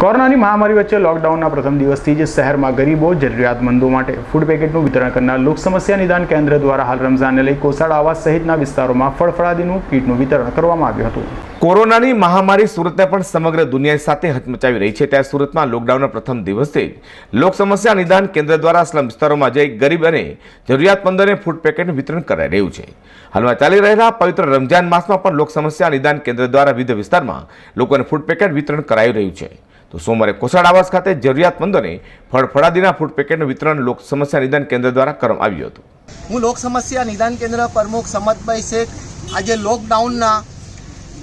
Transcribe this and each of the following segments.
કોરોનાની મહામારી વચ્ચે લોકડાઉનના પ્રથમ દિવસથી જ શહેરમાં ગરીબો જરૂરિયાતમંદો માટે ફૂડ પેકેટનું વિતરણ કરનાર લોક સમસ્યા નિદાન કેન્દ્ર દ્વારા હાલ રમઝાનને લઈ કોસાડ આવાસ સહિતના વિસ્તારોમાં ફળફળાદીનું કીટનું વિતરણ કરવામાં આવ્યું હતું. કોરોનાની મહામારી સુરતને પણ સમગ્ર દુનિયા સાથે હચમચાવી રહી છે. ત્યારે સુરતમાં લોકડાઉનના પ્રથમ દિવસે જ લોક સમસ્યા નિદાન કેન્દ્ર દ્વારા સ્લમ વિસ્તારોમાં જઈ ગરીબ અને જરૂરિયાતમંદોને ફૂડ પેકેટનું વિતરણ કરાઈ રહ્યું છે. હાલમાં ચાલી રહેલા પવિત્ર રમઝાન માસમાં પણ લોક સમસ્યા નિદાન કેન્દ્ર દ્વારા વિવિધ વિસ્તારમાં લોકોને ફૂડ પેકેટ વિતરણ કરાઈ રહ્યું છે. તો સોમવારે કોસાડ આવાસ ખાતે જરૂરિયાતમંદોને ફળફળાદીના ફૂડ પેકેટનું વિતરણ લોક સમસ્યા નિદાન કેન્દ્ર દ્વારા કરવામાં આવ્યું હતું. હું લોક સમસ્યા નિદાન કેન્દ્ર પ્રમુખ સમતભાઈ શેખ આજે લોકડાઉનના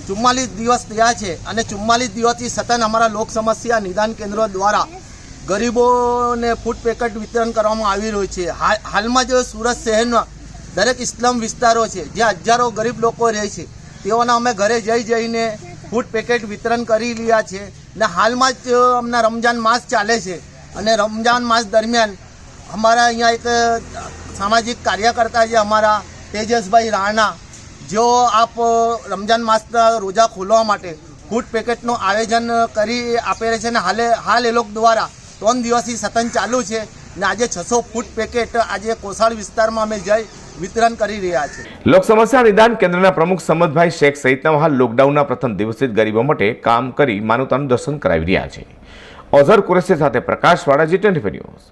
ચુમ્માલીસ દિવસ થયા છે અને ચુમ્માલીસ દિવસથી સતત અમારા લોક સમસ્યા નિદાન કેન્દ્રો દ્વારા ગરીબોને ફૂડ પેકેટ વિતરણ કરવામાં આવી રહ્યું છે. હાલ- હાલમાં જો સુરત શહેરના દરેક ઇસ્લામ વિસ્તારો છે, જ્યાં હજારો ગરીબ લોકો રહે છે, તેઓના અમે ઘરે જઈ જઈને ફૂડ પેકેટ વિતરણ કરી રહ્યા છે ને હાલમાં જ હમણાં રમજાન માસ ચાલે છે. અને રમજાન માસ દરમિયાન અમારા અહીંયા એક સામાજિક કાર્યકર્તા છે અમારા તેજસભાઈ રાણા. જેઓ આપ રમજાન માસના રોજા ખોલવા માટે ફૂડ પેકેટનું આયોજન કરી આપે છે અને હાલે, હાલ એ લોકો દ્વારા ત્રણ દિવસથી સતન ચાલુ છે. ને આજે છસો ફૂડ પેકેટ આજે કોસાળ વિસ્તારમાં અમે જઈ વિતરણ કરી રહ્યા છે. લોક સમસ્યા નિદાન કેન્દ્રના પ્રમુખ સમદભાઈ શેખ સહિતના હાલ લોકડાઉનના પ્રથમ દિવસે ગરીબો માટે કામ કરી માનવતાનું દર્શન કરાવી રહ્યા છે. ઓઝર કુરેશી સાથે પ્રકાશવાડા જી ટ્વેન્ટી ન્યૂઝ.